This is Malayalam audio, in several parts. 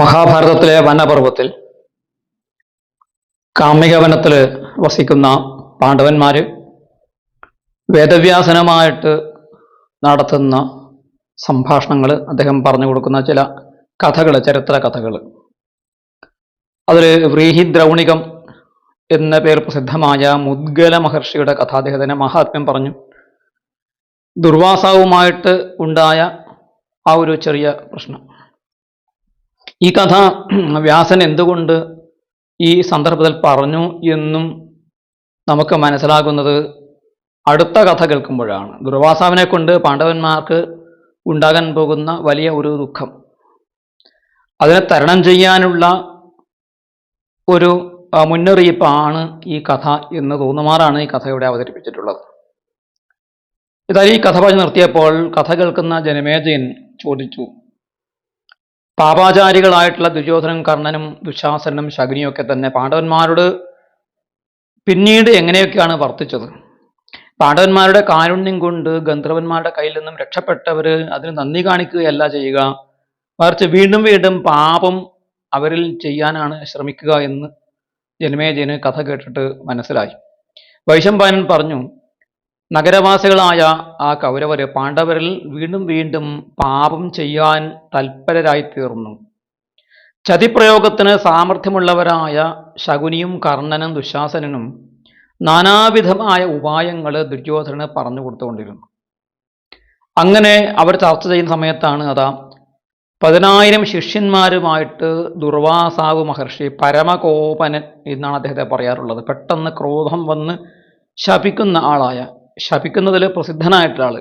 മഹാഭാരതത്തിലെ വനപർവത്തിൽ കാമിക വനത്തിൽ വസിക്കുന്ന പാണ്ഡവന്മാർ വേദവ്യാസനമായിട്ട് നടത്തുന്ന സംഭാഷണങ്ങൾ അദ്ദേഹം പറഞ്ഞു കൊടുക്കുന്ന ചില കഥകൾ ചരിത്ര കഥകൾ അതിൽ വ്രീഹിദ്രൗണികം എന്ന പേർ പ്രസിദ്ധമായ മുദ്ഗല മഹർഷിയുടെ കഥ അദ്ദേഹത്തിന്റെ മഹാത്മ്യം പറഞ്ഞു. ദുർവാസാവുമായിട്ട് ഉണ്ടായ ആ ഒരു ചെറിയ പ്രശ്നം. ഈ കഥ വ്യാസൻ എന്തുകൊണ്ട് ഈ സന്ദർഭത്തിൽ പറഞ്ഞു എന്നും നമുക്ക് മനസ്സിലാകുന്നത് അടുത്ത കഥ കേൾക്കുമ്പോഴാണ്. ദുർവാസാവിനെ കൊണ്ട് പാണ്ഡവന്മാർക്ക് ഉണ്ടാകാൻ പോകുന്ന വലിയ ഒരു ദുഃഖം. അതിനെ തരണം ചെയ്യാനുള്ള ഒരു മുന്നറിയിപ്പാണ് ഈ കഥ എന്ന് തോന്നുമാറാണ് ഈ കഥ ഇവിടെ അവതരിപ്പിച്ചിട്ടുള്ളത്. ഇതായി ഈ കഥ പറഞ്ഞു നിർത്തിയപ്പോൾ കഥ കേൾക്കുന്ന ജനമേജയൻ ചോദിച്ചു പാപാചാരികളായിട്ടുള്ള ദുര്യോധനൻ കർണനും ദുശാസനും ശകുനിയും ഒക്കെ തന്നെ പാണ്ഡവന്മാരോട് പിന്നീട് എങ്ങനെയൊക്കെയാണ് വർത്തിച്ചത്? പാണ്ഡവന്മാരുടെ കാരുണ്യം കൊണ്ട് ഗന്ധർവന്മാരുടെ കയ്യിൽ നിന്നും രക്ഷപ്പെട്ടവർ അതിന് നന്ദി കാണിക്കുകയല്ല ചെയ്യുക. മറിച്ച് വീണ്ടും വീണ്ടും പാപം അവരിൽ ചെയ്യാനാണ് ശ്രമിക്കുക എന്ന് ജനമേജയന് കഥ കേട്ടിട്ട് മനസ്സിലായി. വൈശമ്പായനൻ പറഞ്ഞു നഗരവാസികളായ ആ കൗരവർ പാണ്ഡവരിൽ വീണ്ടും വീണ്ടും പാപം ചെയ്യാൻ തൽപരരായി തീർന്നു ചതിപ്രയോഗത്തിന് സാമർഥ്യമുള്ളവരായ ശകുനിയും കർണനും ദുശാസനനും നാനാവിധമായ ഉപായങ്ങൾ ദുര്യോധനന് പറഞ്ഞു കൊടുത്തുകൊണ്ടിരുന്നു. അങ്ങനെ അവർ ചർച്ച ചെയ്യുന്ന സമയത്താണ് അതാ പതിനായിരം ശിഷ്യന്മാരുമായിട്ട് ദുർവാസാവ് മഹർഷി പരമകോപനൻ എന്നാണ് അദ്ദേഹത്തെ പറയാറുള്ളത്. പെട്ടെന്ന് ക്രോധം വന്ന് ശപിക്കുന്ന ആളായ ശപിക്കുന്നതിൽ പ്രസിദ്ധനായിട്ടുള്ള ആൾ.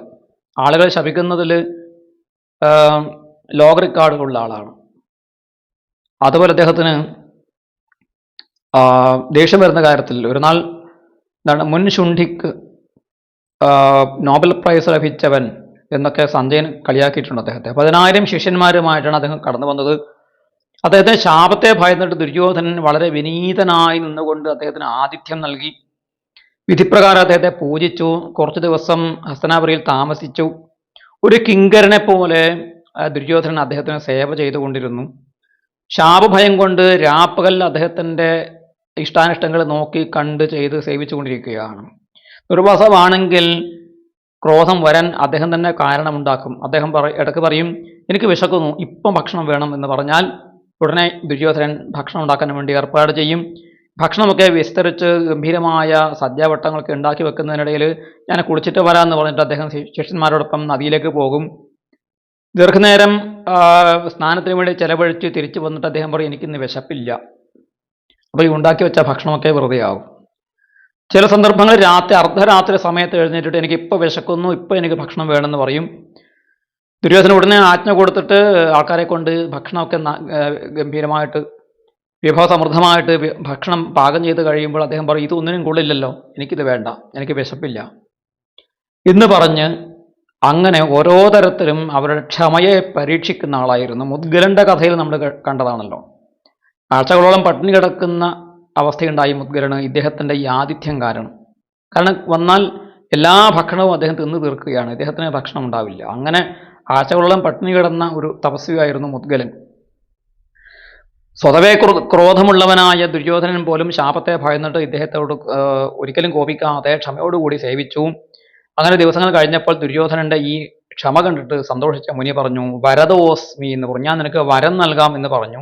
ആളുകളെ ശപിക്കുന്നതിൽ ലോക റെക്കോർഡുള്ള ആളാണ്. അതുപോലെ അദ്ദേഹത്തിന് ദേഷ്യം വരുന്ന കാര്യത്തിൽ ഒരു നാൾ എന്താണ് മുൻ ശുണ്ഠിക്ക് നോബൽ പ്രൈസ് ലഭിച്ചവൻ എന്നൊക്കെ സഞ്ജയൻ കളിയാക്കിയിട്ടുണ്ട് അദ്ദേഹത്തെ. പതിനായിരം ശിഷ്യന്മാരുമായിട്ടാണ് അദ്ദേഹം കടന്നു വന്നത്. അദ്ദേഹത്തെ ശാപത്തെ ഭയന്നിട്ട് ദുര്യോധനൻ വളരെ വിനീതനായി നിന്നുകൊണ്ട് അദ്ദേഹത്തിന് ആതിഥ്യം നൽകി. വിധിപ്രകാരം അദ്ദേഹത്തെ പൂജിച്ചു. കുറച്ചു ദിവസം ഹസ്തനാപുരിയിൽ താമസിച്ചു. ഒരു കിങ്കരനെ പോലെ ദുര്യോധനൻ അദ്ദേഹത്തിന് സേവ ചെയ്തുകൊണ്ടിരുന്നു. ശാപഭയം കൊണ്ട് രാപ്പകൽ അദ്ദേഹത്തിന്റെ ഇഷ്ടാനിഷ്ടങ്ങൾ നോക്കി കണ്ട് ചെയ്ത് സേവിച്ചുകൊണ്ടിരിക്കുകയാണ്. ദുർവാസമാണെങ്കിൽ ക്രോധം വരാൻ അദ്ദേഹം തന്നെ കാരണമുണ്ടാക്കും. അദ്ദേഹം പറ ഇടയ്ക്ക് പറയും എനിക്ക് വിശക്കുന്നു ഇപ്പം ഭക്ഷണം വേണം എന്ന് പറഞ്ഞാൽ ഉടനെ ദുര്യോധനൻ ഭക്ഷണം ഉണ്ടാക്കാൻ വേണ്ടി ഏർപ്പാട് ചെയ്യും. ഭക്ഷണമൊക്കെ വിസ്തരിച്ച് ഗംഭീരമായ സദ്യാവട്ടങ്ങളൊക്കെ ഉണ്ടാക്കി വെക്കുന്നതിനിടയിൽ ഞാൻ കുളിച്ചിട്ട് വരാമെന്ന് പറഞ്ഞിട്ട് അദ്ദേഹം ശിഷ്യന്മാരോടൊപ്പം നദിയിലേക്ക് പോകും. ദീർഘനേരം സ്നാനത്തിന് വേണ്ടി ചെലവഴിച്ച് തിരിച്ചു വന്നിട്ട് അദ്ദേഹം പറയും എനിക്കിന്ന് വിശപ്പില്ല. അപ്പോൾ ഈ ഉണ്ടാക്കി വെച്ച ഭക്ഷണമൊക്കെ വെറുതെ ആവും. ചില സന്ദർഭങ്ങളിൽ രാത്രി അർദ്ധരാത്രി സമയത്ത് എഴുന്നേറ്റിട്ട് എനിക്ക് ഇപ്പോൾ വിശക്കുന്നു ഇപ്പോൾ എനിക്ക് ഭക്ഷണം വേണമെന്ന് പറയും. ദുര്യോധന ഉടനെ ആജ്ഞ കൊടുത്തിട്ട് ആൾക്കാരെ കൊണ്ട് ഭക്ഷണമൊക്കെ ഗംഭീരമായിട്ട് വിഭവസമൃദ്ധമായിട്ട് ഭക്ഷണം പാകം ചെയ്ത് കഴിയുമ്പോൾ അദ്ദേഹം പറയും ഇത് ഇതൊന്നിനും കൊള്ളില്ലല്ലോ. എനിക്കിത് വേണ്ട. എനിക്ക് വിശപ്പില്ല. എന്ന് പറഞ്ഞ് അങ്ങനെ ഓരോ തരത്തിലും അവരുടെ ക്ഷമയെ പരീക്ഷിക്കുന്ന ആളായിരുന്നു. മുദ്ഗലന്റെ കഥയിൽ നമ്മൾ കണ്ടതാണല്ലോ. ആഴ്ചകളോളം പട്ടിണി കിടക്കുന്ന അവസ്ഥയുണ്ടായി മുദ്ഗലന് ഇദ്ദേഹത്തിന്റെ ഈ ആതിഥ്യം കാരണം. കാരണം വന്നാൽ എല്ലാ ഭക്ഷണവും അദ്ദേഹം തിന്നു തീർക്കുകയാണ്. ഇദ്ദേഹത്തിന് ഭക്ഷണം ഉണ്ടാവില്ല. അങ്ങനെ ആഴ്ചകളോളം പട്ടിണി കിടന്ന ഒരു തപസ്വിയായിരുന്നു മുദ്ഗലൻ. സ്വതവേ ക്രോ- ക്രോധമുള്ളവനായ ദുര്യോധനൻ പോലും ശാപത്തെ ഭയന്നിട്ട് ഇദ്ദേഹത്തോട് ഒരിക്കലും കോപിക്കാതെ ക്ഷമയോടുകൂടി സേവിച്ചു. അങ്ങനെ ദിവസങ്ങൾ കഴിഞ്ഞപ്പോൾ ദുര്യോധനന്റെ ഈ ക്ഷമ കണ്ടിട്ട് സന്തോഷിച്ച മുനി പറഞ്ഞു വരദോസ്മി എന്ന് പറഞ്ഞു. ഞാൻ നിനക്ക് വരം നൽകാം എന്ന് പറഞ്ഞു.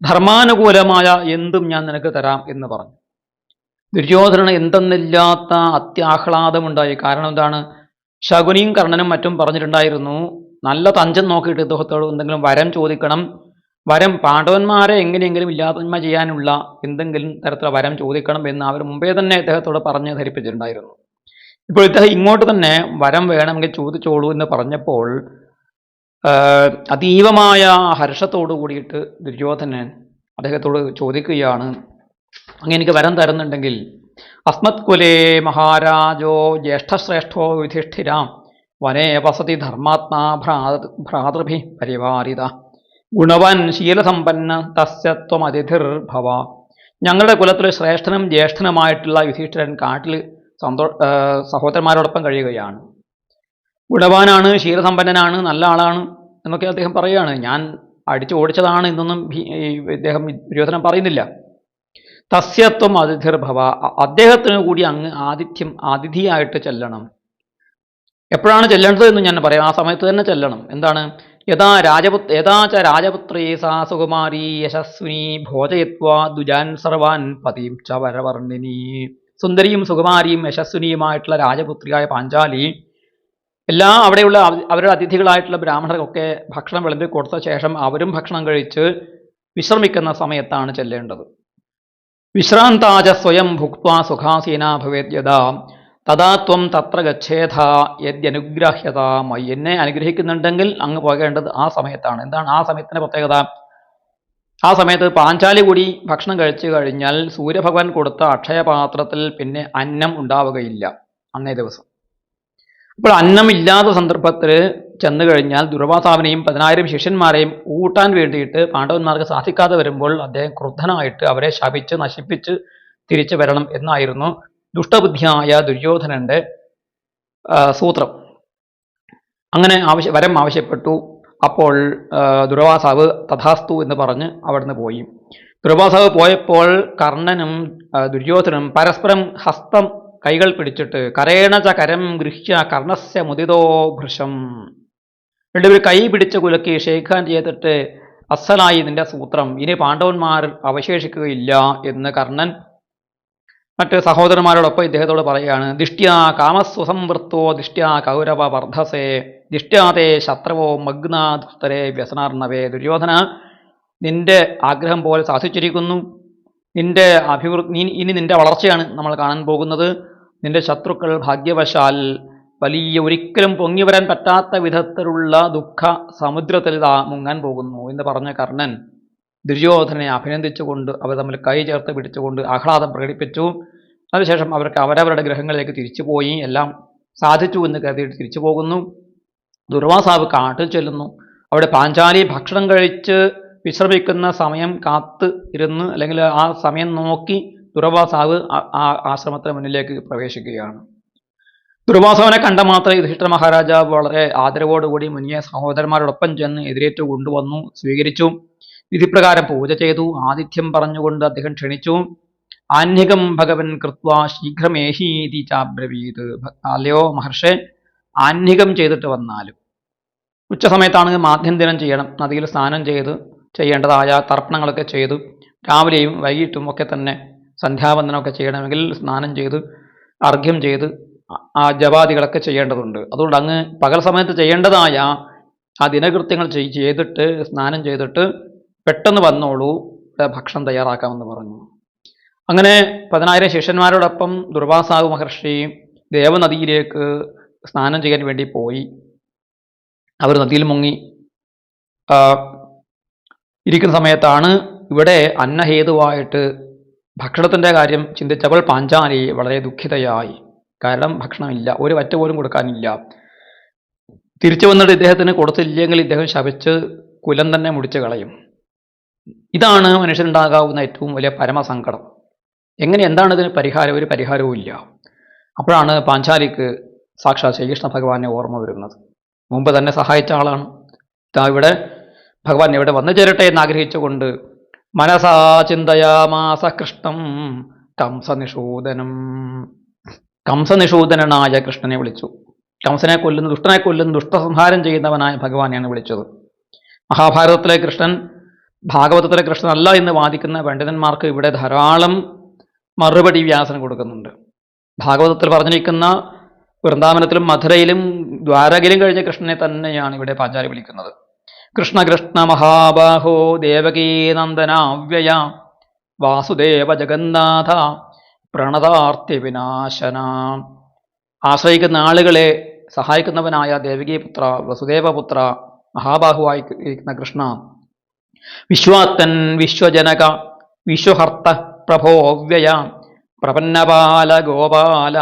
ധർമാനുകൂലമായ എന്തും ഞാൻ നിനക്ക് തരാം എന്ന് പറഞ്ഞു. ദുര്യോധനന് എന്തെന്നില്ലാത്ത അത്യാഹ്ലാദമുണ്ടായി. കാരണം എന്താണ്? ശകുനിയും കർണനും മറ്റും പറഞ്ഞിട്ടുണ്ടായിരുന്നു നല്ല തഞ്ചം നോക്കിയിട്ട് ഇദ്ദേഹത്തോട് എന്തെങ്കിലും വരം ചോദിക്കണം വരം പാണ്ഡവന്മാരെ എങ്ങനെയെങ്കിലും ഇല്ലായ്മ ചെയ്യാനുള്ള എന്തെങ്കിലും തരത്തിലുള്ള വരം ചോദിക്കണം എന്ന് അവർ മുമ്പേ തന്നെ ഇദ്ദേഹത്തോട് പറഞ്ഞ് ധരിപ്പിച്ചിട്ടുണ്ടായിരുന്നു. ഇപ്പോൾ ഇദ്ദേഹം ഇങ്ങോട്ട് തന്നെ വരം വേണമെങ്കിൽ ചോദിച്ചോളൂ എന്ന് പറഞ്ഞപ്പോൾ അതീവമായ ഹർഷത്തോടു കൂടിയിട്ട് ദുര്യോധനൻ അദ്ദേഹത്തോട് ചോദിക്കുകയാണ് അങ്ങ് എനിക്ക് വരം തരുന്നുണ്ടെങ്കിൽ അസ്മത് കുലേ മഹാരാജോ ജ്യേഷ്ഠശ്രേഷ്ഠോ യുധിഷ്ഠിരാം വനേ വസതി ധർമാത്മാ ഭ്രാതൃ ഭ്രാതൃഭി പരിവാരിത ഗുണവാൻ ശീലസമ്പന്ന തസ്യത്വമതിഥിർഭവ ഭവ ഞങ്ങളുടെ കുലത്തിലെ ശ്രേഷ്ഠനും ജ്യേഷ്ഠനുമായിട്ടുള്ള യുധിഷ്ഠിരൻ കാട്ടിൽ സന്തോ സഹോദരന്മാരോടൊപ്പം കഴിയുകയാണ്. ഗുണവാനാണ് ശീലസമ്പന്നനാണ് നല്ല ആളാണ് എന്നൊക്കെ അദ്ദേഹം പറയുകയാണ്. ഞാൻ അടിച്ചു ഓടിച്ചതാണ് എന്നൊന്നും ഇദ്ദേഹം ദുര്യോധനം പറയുന്നില്ല. തസ്യത്വം അതിഥിർഭവ അദ്ദേഹത്തിന് കൂടി അങ്ങ് ആതിഥ്യം അതിഥിയായിട്ട് ചെല്ലണം. എപ്പോഴാണ് ചെല്ലേണ്ടത് എന്ന് ഞാൻ പറയാം. ആ സമയത്ത് തന്നെ ചെല്ലണം. എന്താണ്? യഥാ രാജപുത്ര ച രാജപുത്രേ സാ സുകുമാരി യശസ്വിനി ഭോജയത്വ ദുജാൻ സർവാൻ പതിം ച വരവർണിനി. സുന്ദരിയും സുകുമാരിയും യശസ്വിനിയുമായിട്ടുള്ള രാജപുത്രിയായ പാഞ്ചാലി എല്ലാ അവിടെയുള്ള അവ- അവരുടെ അതിഥികളായിട്ടുള്ള ബ്രാഹ്മണർക്കൊക്കെ ഭക്ഷണം വിളമ്പി കൊടുത്ത ശേഷം അവരും ഭക്ഷണം കഴിച്ച് വിശ്രമിക്കുന്ന സമയത്താണ് ചെല്ലേണ്ടത്. വിശ്രാന്താജ സ്വയം ഭുക്വാ സുഖാസീന ഭവേത് യഥാ തഥാ ത്വം തത്ര ഗച്ഛേഥ യദ്യനുഗ്രഹ്യത മയി എന്നെ അനുഗ്രഹിക്കുന്നുണ്ടെങ്കിൽ അങ്ങ് പോകേണ്ടത് ആ സമയത്താണ്. എന്താണ് ആ സമയത്തിന്റെ പ്രത്യേകത? ആ സമയത്ത് പാഞ്ചാലി കൂടി ഭക്ഷണം കഴിച്ചു കഴിഞ്ഞാൽ സൂര്യഭഗവാൻ കൊടുത്ത അക്ഷയപാത്രത്തിൽ പിന്നെ അന്നം ഉണ്ടാവുകയില്ല അന്നേ ദിവസം. അപ്പോൾ അന്നമില്ലാത്ത സന്ദർഭത്തിൽ ചെന്നു കഴിഞ്ഞാൽ ദുർവാസാവിനെയും പതിനായിരം ശിഷ്യന്മാരെയും ഊട്ടാൻ വേണ്ടിയിട്ട് പാണ്ഡവന്മാർക്ക് സാധിക്കാതെ വരുമ്പോൾ അദ്ദേഹം ക്രുദ്ധനായിട്ട് അവരെ ശപിച്ച് നശിപ്പിച്ച് തിരിച്ചു വരണം എന്നായിരുന്നു ദുഷ്ടബുദ്ധിയായ ദുര്യോധനന്റെ സൂത്രം. അങ്ങനെ ആവശ്യ വരം ആവശ്യപ്പെട്ടു. അപ്പോൾ ദുരവാസാവ് തഥാസ്തു എന്ന് പറഞ്ഞ് അവിടുന്ന് പോയി. ദുർവാസാവ് പോയപ്പോൾ കർണനും ദുര്യോധനും പരസ്പരം ഹസ്തം കൈകൾ പിടിച്ചിട്ട് കരേണ ച കരം ഗൃഹ്യ കർണസ്യ മുദിതോ ഭൃശം. രണ്ടുപേർ കൈ പിടിച്ച് കുലക്കി ഷെയ്ഖാൻ ചെയ്തിട്ട് അസലായി നിന്റെ സൂത്രം. ഇനി പാണ്ഡവന്മാർ അവശേഷിക്കുകയില്ല എന്ന് കർണൻ മറ്റ് സഹോദരന്മാരോടൊപ്പം ഇദ്ദേഹത്തോട് പറയുകയാണ് ദിഷ്ട്യാ കാമസ്വസംവൃത്തോ ദിഷ്ട്യാ കൗരവ വർദ്ധസേ ദിഷ്ട്യാതേ ശത്രവോ മഗ്നാദുസ്തരേ വ്യസനാർണവേ ദുര്യോധന നിന്റെ ആഗ്രഹം പോലെ സാധിച്ചിരിക്കുന്നു. നിന്റെ അഭിവൃദ്ധി ഇനി നിന്റെ വളർച്ചയാണ് നമ്മൾ കാണാൻ പോകുന്നത്. നിന്റെ ശത്രുക്കൾ ഭാഗ്യവശാൽ വലിയ ഒരിക്കലും പൊങ്ങി വരാൻ പറ്റാത്ത വിധത്തിലുള്ള ദുഃഖ സമുദ്രത്തിൽ മുങ്ങാൻ പോകുന്നു എന്ന് പറഞ്ഞ കർണൻ ദുര്യോധനെ അഭിനന്ദിച്ചുകൊണ്ട് അവർ തമ്മിൽ കൈ ചേർത്ത് പിടിച്ചുകൊണ്ട് ആഹ്ലാദം പ്രകടിപ്പിച്ചു. അതിനുശേഷം അവർക്ക് അവരവരുടെ ഗ്രഹങ്ങളിലേക്ക് തിരിച്ചുപോയി എല്ലാം സാധിച്ചു എന്ന് കരുതിയിട്ട് തിരിച്ചു പോകുന്നു. ദുർവാസാവ് കാട്ടിൽ ചെല്ലുന്നു. അവിടെ പാഞ്ചാലി ഭക്ഷണം കഴിച്ച് വിശ്രമിക്കുന്ന സമയം കാത്ത് ഇരുന്ന് അല്ലെങ്കിൽ ആ സമയം നോക്കി ദുർവാസാവ് ആ- ആശ്രമത്തിന് മുന്നിലേക്ക് പ്രവേശിക്കുകയാണ്. ദുർവാസാവിനെ കണ്ട മാത്രം യുധിഷ്ഠ മഹാരാജാവ് വളരെ ആദരവോടുകൂടി മുനിയെ സഹോദരന്മാരോടൊപ്പം ചെന്ന് എതിരേറ്റ് കൊണ്ടുവന്നു സ്വീകരിച്ചു. വിധിപ്രകാരം പൂജ ചെയ്തു. ആതിഥ്യം പറഞ്ഞുകൊണ്ട് അദ്ദേഹം ക്ഷണിച്ചു. ആന്യകം ഭഗവൻ കൃത്വ ശീഘ്രമേഹീതി ചാബ്രവീത്. അല്ലയോ മഹർഷെ ആന്യകം ചെയ്തിട്ട് വന്നാലും. ഉച്ച സമയത്താണ് മാധ്യന്തിനം ചെയ്യണം. നദിയിൽ സ്നാനം ചെയ്ത് ചെയ്യേണ്ടതായ തർപ്പണങ്ങളൊക്കെ ചെയ്തു. രാവിലെയും വൈകിട്ടും ഒക്കെ തന്നെ സന്ധ്യാവന്ദനമൊക്കെ ചെയ്യണമെങ്കിൽ സ്നാനം ചെയ്ത് അർഘ്യം ചെയ്ത് ആ- ജപാദികളൊക്കെ ചെയ്യേണ്ടതുണ്ട്. അതുകൊണ്ട് അങ്ങ് പകൽ സമയത്ത് ചെയ്യേണ്ടതായ ആ ദിനകൃത്യങ്ങൾ ചെയ്- ചെയ്തിട്ട് സ്നാനം ചെയ്തിട്ട് പെട്ടെന്ന് വന്നോളൂ ഭക്ഷണം തയ്യാറാക്കാമെന്ന് പറഞ്ഞു. അങ്ങനെ പതിനായിരം ശിഷ്യന്മാരോടൊപ്പം ദുർവാസാവ് മഹർഷി ദേവനദിയിലേക്ക് സ്നാനം ചെയ്യാൻ വേണ്ടി പോയി. അവർ നദിയിൽ മുങ്ങി. ഇരിക്കുന്ന സമയത്താണ് ഇവിടെ അന്നഹേതുവായിട്ട് ഭക്ഷണത്തിന്റെ കാര്യം ചിന്തിച്ചപ്പോൾ പാഞ്ചാലി വളരെ ദുഃഖിതയായി. കാരണം ഭക്ഷണമില്ല ഒരു വറ്റ പോലും കൊടുക്കാനില്ല. തിരിച്ചു വന്നിട്ട് ഇദ്ദേഹത്തിന് കൊടുത്തില്ലെങ്കിൽ ഇദ്ദേഹം ശപിച്ച് കുലം തന്നെ മുടിച്ചു കളയും. ഇതാണ് മനുഷ്യനുണ്ടാകാവുന്ന ഏറ്റവും വലിയ പരമസങ്കടം. എങ്ങനെ എന്താണ് ഇതിന് പരിഹാരം? ഒരു പരിഹാരവും ഇല്ല. അപ്പോഴാണ് പാഞ്ചാലിക്ക് സാക്ഷാത് ശ്രീകൃഷ്ണ ഭഗവാനെ ഓർമ്മ വരുന്നത്. മുമ്പ് തന്നെ സഹായിച്ച ആളാണ്. ഇവിടെ ഭഗവാൻ ഇവിടെ വന്നു ചേരട്ടെ എന്ന് ആഗ്രഹിച്ചുകൊണ്ട് മനസാ ചിന്തയാമാസ കൃഷ്ണം കംസനിഷൂദനം. കംസനിഷൂദനനായ കൃഷ്ണനെ വിളിച്ചു. കംസനെ കൊല്ലുന്ന ദുഷ്ടനെ കൊല്ലുന്ന ദുഷ്ടസംഹാരം ചെയ്യുന്നവനായ ഭഗവാനെയാണ് വിളിച്ചത്. മഹാഭാരതത്തിലെ കൃഷ്ണൻ ഭാഗവതത്തിലെ കൃഷ്ണനല്ല എന്ന് വാദിക്കുന്ന പണ്ഡിതന്മാർക്ക് ഇവിടെ ധാരാളം മറുപടി വ്യാസനം കൊടുക്കുന്നുണ്ട്. ഭാഗവതത്തിൽ പറഞ്ഞിരിക്കുന്ന വൃന്ദാവനത്തിലും മധുരയിലും ദ്വാരകയിലും കഴിഞ്ഞ കൃഷ്ണനെ തന്നെയാണ് ഇവിടെ പാഞ്ചാലി വിളിക്കുന്നത്. കൃഷ്ണ കൃഷ്ണ മഹാബാഹോ ദേവകീനന്ദനാവ്യയ വാസുദേവ ജഗന്നാഥ പ്രണതാർത്ഥ്യ വിനാശന. ആശ്രയിക്കുന്ന ആളുകളെ സഹായിക്കുന്നവനായ ദേവകീപുത്ര വസുദേവപുത്ര മഹാബാഹുവായി ഇരിക്കുന്ന കൃഷ്ണ വിശ്വാത്തൻ വിശ്വജനക വിശ്വഹർത്ത പ്രഭോവ്യയ പ്രപന്നപാല ഗോപാല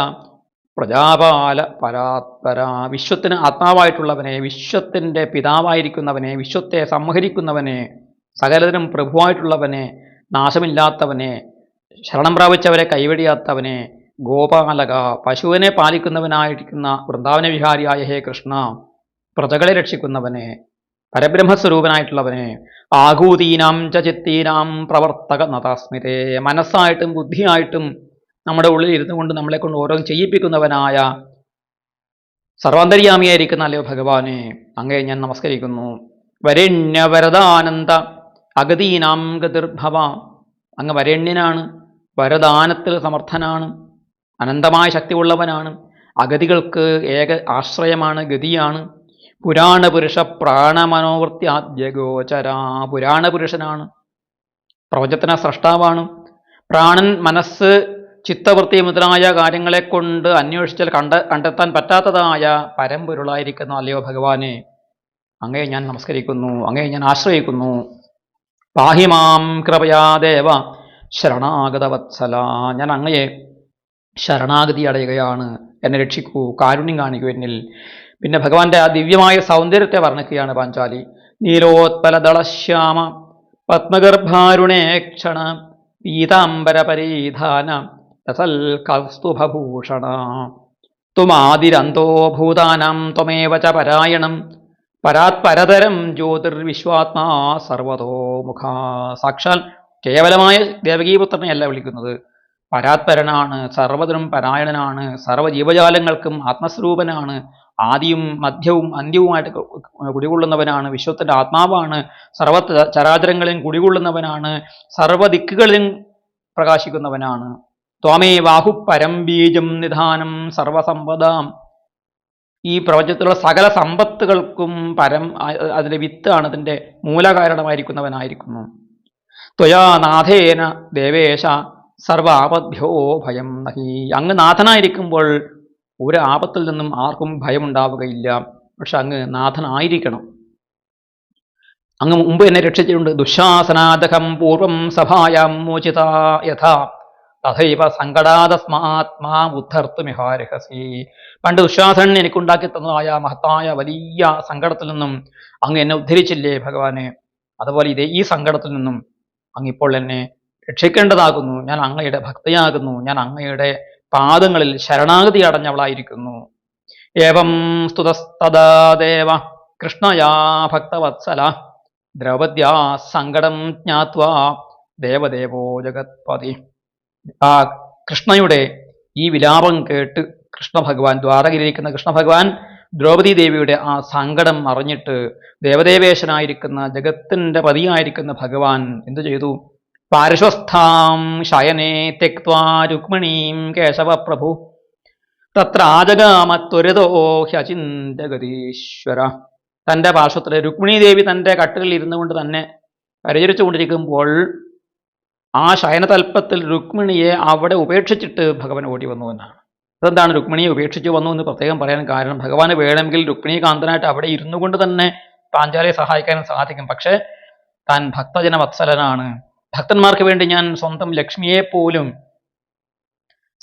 പ്രജാപാല പരാത്പര. വിശ്വത്തിന് ആത്മാവായിട്ടുള്ളവനെ വിശ്വത്തിന്റെ പിതാവായിരിക്കുന്നവനെ വിശ്വത്തെ സംഹരിക്കുന്നവനെ സകലതിനും പ്രഭുവായിട്ടുള്ളവനെ നാശമില്ലാത്തവനെ ശരണം പ്രാപിച്ചവരെ കൈവെടിയാത്തവനെ ഗോപാലക പശുവിനെ പാലിക്കുന്നവനായിരിക്കുന്ന വൃന്ദാവന വിഹാരിയായ ഹേ കൃഷ്ണ പ്രജകളെ രക്ഷിക്കുന്നവനെ പരബ്രഹ്മസ്വരൂപനായിട്ടുള്ളവനെ ആഹൂതീനാം ച ചിത്തീനാം പ്രവർത്തക നതാസ്മിതേ മനസ്സായിട്ടും ബുദ്ധിയായിട്ടും നമ്മുടെ ഉള്ളിൽ ഇരുന്നു കൊണ്ട് നമ്മളെ കൊണ്ട് ഓരോന്ന് ചെയ്യിപ്പിക്കുന്നവനായ സർവാന്തര്യാമിയായിരിക്കുന്ന അല്ലയോ ഭഗവാനെ. അങ്ങേ ഞാൻ നമസ്കരിക്കുന്നു. വരണ്യവരദാനന്ദ അഗതീനാം ഗതിർഭവ. അങ്ങ് വരണ്യനാണ് വരദാനത്തിൽ സമർത്ഥനാണ് അനന്തമായ ശക്തി ഉള്ളവനാണ് അഗതികൾക്ക് ഏക ആശ്രയമാണ് ഗതിയാണ്. പുരാണപുരുഷ പ്രാണമനോവൃത്യാദ്യഗോചര പുരാണപുരുഷനാണ് പ്രപഞ്ചത്തിന് സ്രഷ്ടാവാണ് പ്രാണൻ മനസ്സ് ചിത്തവൃത്തി മുതലായ കാര്യങ്ങളെ കൊണ്ട് അന്വേഷിച്ചാൽ കണ്ട കണ്ടെത്താൻ പറ്റാത്തതായ പരമ്പൊരുളായിരിക്കുന്ന അല്ലയോ ഭഗവാനെ. അങ്ങേ ഞാൻ നമസ്കരിക്കുന്നു അങ്ങേ ഞാൻ ആശ്രയിക്കുന്നു. പാഹിമാം കൃപയാ ദേവ ശരണാഗതവത്സല. ഞാൻ അങ്ങയെ ശരണാഗതി അടയുകയാണ്. എന്നെ രക്ഷിക്കൂ കാരുണ്യം കാണിക്കൂ എന്നിൽ പിന്നെ ഭഗവാന്റെ ആ ദിവ്യമായ സൗന്ദര്യത്തെ വർണിക്കുകയാണ് പാഞ്ചാലി. നീലോത്പലദളശ്യാമ പത്മഗർഭാരുണേക്ഷണ പീതാംബര പരിധാന രസൽ കൗസ്തുഭൂഷണ തുമാതിരന്തോ ഭൂതാനാം ത്വമേവ ച പരായണം പരാത്പരതരം ജ്യോതിർവിശ്വാത്മാ സർവതോ മുഖാ. സാക്ഷാൽ കേവലമായ ദേവകീപുത്രനെയല്ല വിളിക്കുന്നത്. പരാത്പരനാണ് സർവതിനും പരായണനാണ് സർവ ജീവജാലങ്ങൾക്കും ആത്മസ്വരൂപനാണ് ആദിയും മധ്യവും അന്ത്യവുമായിട്ട് കുടികൊള്ളുന്നവനാണ്. വിശ്വത്തിന്റെ ആത്മാവാണ്. സർവ ചരാചരങ്ങളിലും കുടികൊള്ളുന്നവനാണ്. സർവദിക്കുകളിലും പ്രകാശിക്കുന്നവനാണ്. ത്വാമേ ബാഹു പരം ബീജം നിധാനം സർവസമ്പദാം. ഈ പ്രപഞ്ചത്തിലുള്ള സകല സമ്പത്തുകൾക്കും പരം അതിന്റെ വിത്താണ് അതിന്റെ മൂലകാരണമായിരിക്കുന്നവനായിരിക്കുന്നു. ത്വയാ നാഥേന ദേവേശ സർവാപദ്ഭ്യോ ഭയം നഹി. അങ്ങ് നാഥനായിരിക്കുമ്പോൾ ഒരു ആപത്തിൽ നിന്നും ആർക്കും ഭയമുണ്ടാവുകയില്ല. പക്ഷെ അങ്ങ് നാഥനായിരിക്കണം. അങ്ങ് മുമ്പ് എന്നെ രക്ഷിച്ചിട്ടുണ്ട്. ദുശാസനാദകം പൂർവം സഭായാം മോചിത യഥാ. തഥൈവ സങ്കടാതസ്മാത്മാ ഉദ്ധർത്തുമിഹാരഹസി പണ്ട് ദുശാസനൻ എനിക്കുണ്ടാക്കി തന്നതായ മഹത്തായ വലിയ സങ്കടത്തിൽ നിന്നും അങ്ങ് എന്നെ ഉദ്ധരിച്ചില്ലേ ഭഗവാനെ? അതുപോലെ ഇതേ ഈ സങ്കടത്തിൽ നിന്നും അങ്ങ് ഇപ്പോൾ എന്നെ രക്ഷിക്കേണ്ടതാകുന്നു. ഞാൻ അങ്ങയുടെ ഭക്തയാകുന്നു. ഞാൻ അങ്ങയുടെ പാദങ്ങളിൽ ശരണാഗതി അടഞ്ഞവളായിരിക്കുന്നു. ഏവം സ്തുതസ്തദാ കൃഷ്ണയാ ഭക്തവത്സല. ദ്രൗപദ്യാ സങ്കടം ജ്ഞാത്വാ ദേവദേവോ ജഗത്പതി. ആ കൃഷ്ണയുടെ ഈ വിലാപം കേട്ട് കൃഷ്ണ ഭഗവാൻ ദ്വാരകയിലിരിക്കുന്ന കൃഷ്ണ ഭഗവാൻ ദ്രൗപദി ദേവിയുടെ ആ സങ്കടം അറിഞ്ഞിട്ട് ദേവദേവേശനായിരിക്കുന്ന ജഗത്തിന്റെ പതിയായിരിക്കുന്ന ഭഗവാൻ എന്തു ചെയ്തു? പാർശ്വസ്ഥാം ശയനേ തെക്വാ രുക്മിണീം കേശവ പ്രഭു തത്ര ആജഗാമത്വരിതോ ഹ്യചിന്തഗതീശ്വര. തന്റെ പാർശ്വത്തിൽ രുക്മിണി ദേവി തന്റെ കട്ടിലിൽ ഇരുന്നു കൊണ്ട് തന്നെ പരിചരിച്ചു കൊണ്ടിരിക്കുമ്പോൾ ആ ശയനതൽപ്പത്തിൽ രുക്മിണിയെ അവിടെ ഉപേക്ഷിച്ചിട്ട് ഭഗവാൻ ഓടി വന്നു എന്നാണ്. അതെന്താണ് രുക്മിണിയെ ഉപേക്ഷിച്ച് വന്നു എന്ന് പ്രത്യേകം പറയാൻ കാരണം? ഭഗവാന് വേണമെങ്കിൽ രുക്മിണി കാന്തനായിട്ട് അവിടെ ഇരുന്നു കൊണ്ട് തന്നെ പാഞ്ചാലയെ സഹായിക്കാനും സാധിക്കും. പക്ഷേ താൻ ഭക്തജന വത്സലനാണ് ഭക്തന്മാർക്ക് വേണ്ടി ഞാൻ സ്വന്തം ലക്ഷ്മിയെ പോലും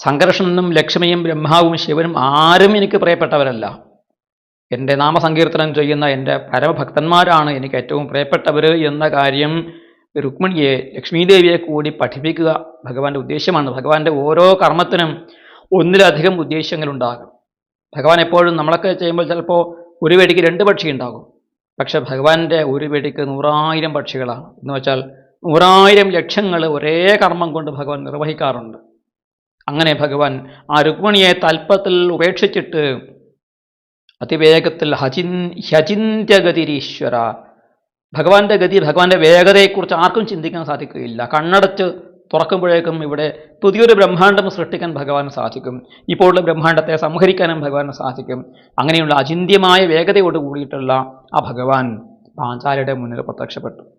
സംഘർഷനും ലക്ഷ്മിയും ബ്രഹ്മാവും ശിവനും ആരും എനിക്ക് പ്രിയപ്പെട്ടവരല്ല. എന്റെ നാമസങ്കീർത്തനം ചെയ്യുന്ന എന്റെ പരമഭക്തന്മാരാണ് എനിക്ക് ഏറ്റവും പ്രിയപ്പെട്ടവർ എന്ന കാര്യം രുക്മിണിയെ ലക്ഷ്മീദേവിയെ കൂടി പഠിപ്പിക്കുക ഭഗവാന്റെ ഉദ്ദേശ്യമാണ്. ഭഗവാന്റെ ഓരോ കർമ്മത്തിനും ഒന്നിലധികം ഉദ്ദേശ്യങ്ങളുണ്ടാകും. ഭഗവാൻ എപ്പോഴും നമ്മളൊക്കെ ചെയ്യുമ്പോൾ ചിലപ്പോൾ ഒരു വെടിക്ക് രണ്ട് പക്ഷി ഉണ്ടാകും. പക്ഷെ ഭഗവാന്റെ ഒരു വെടിക്ക് നൂറായിരം പക്ഷികളാണ്. എന്ന് വെച്ചാൽ നൂറായിരം ലക്ഷങ്ങൾ ഒരേ കർമ്മം കൊണ്ട് ഭഗവാൻ നിർവഹിക്കാറുണ്ട്. അങ്ങനെ ഭഗവാൻ ആ രുക്മിണിയെ തൽപ്പത്തിൽ ഉപേക്ഷിച്ചിട്ട് അതിവേഗത്തിൽ ഹചിൻ ഹചിന്ത്യഗതിരീശ്വര ഭഗവാന്റെ ഗതി ഭഗവാന്റെ വേഗതയെക്കുറിച്ച് ആർക്കും ചിന്തിക്കാൻ സാധിക്കുകയില്ല. കണ്ണടച്ച് തുറക്കുമ്പോഴേക്കും ഇവിടെ പുതിയൊരു ബ്രഹ്മാണ്ടം സൃഷ്ടിക്കാൻ ഭഗവാന് സാധിക്കും. ഇപ്പോഴുള്ള ബ്രഹ്മാണ്ടത്തെ സംഹരിക്കാനും ഭഗവാന് സാധിക്കും. അങ്ങനെയുള്ള അചിന്ത്യമായ വേഗതയോട് കൂടിയിട്ടുള്ള ആ ഭഗവാൻ പാഞ്ചാലിയുടെ മുന്നിൽ പ്രത്യക്ഷപ്പെട്ടു.